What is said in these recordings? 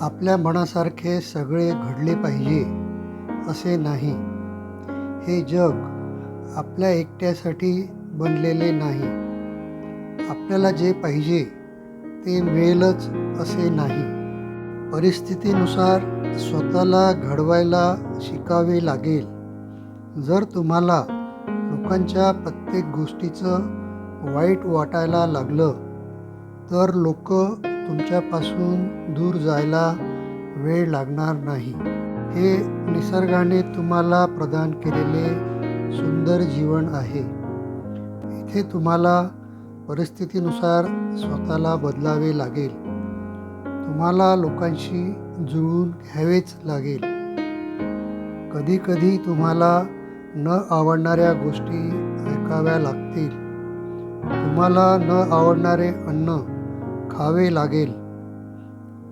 आपल्या मनासारखे सगळे घडले पाहिजे असे नाही. हे जग आपल्या एकट्यासाठी बनलेले नाही. आपल्याला जे पाहिजे ते मिळेलच असे नाही. परिस्थितीनुसार स्वतःला घडवायला शिकावे लागेल. जर तुम्हाला लोकांच्या प्रत्येक गोष्टीचं वाईट वाटायला लागलं तर लोक तुमच्यापासून दूर जायला वेळ लागणार नाही. हे निसर्गाने तुम्हाला प्रदान केलेले सुंदर जीवन आहे. इथे तुम्हाला परिस्थितीनुसार स्वतःला बदलावे लागेल. तुम्हाला लोकांशी जुळून घ्यावेच लागेल. कधीकधी तुम्हाला न आवडणाऱ्या गोष्टी ऐकाव्या लागतील. तुम्हाला न आवडणारे अन्न खावे लागेल.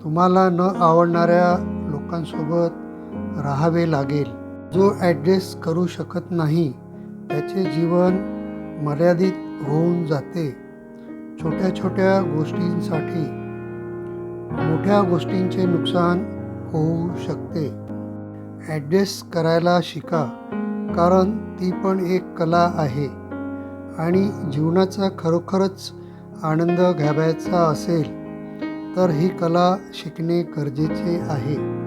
तुम्हाला न आवडणाऱ्या लोकांसोबत राहावे लागेल. जो ॲडजस्ट करू शकत नाही त्याचे जीवन मर्यादित होऊन जाते. छोट्या छोट्या गोष्टींसाठी मोठ्या गोष्टींचे नुकसान होऊ शकते. ॲडजस्ट करायला शिका कारण ती पण एक कला आहे. आणि जीवनाचा खरोखरच आनंद घ्यावायचा असेल तर ही कला शिकणे गरजेचे आहे.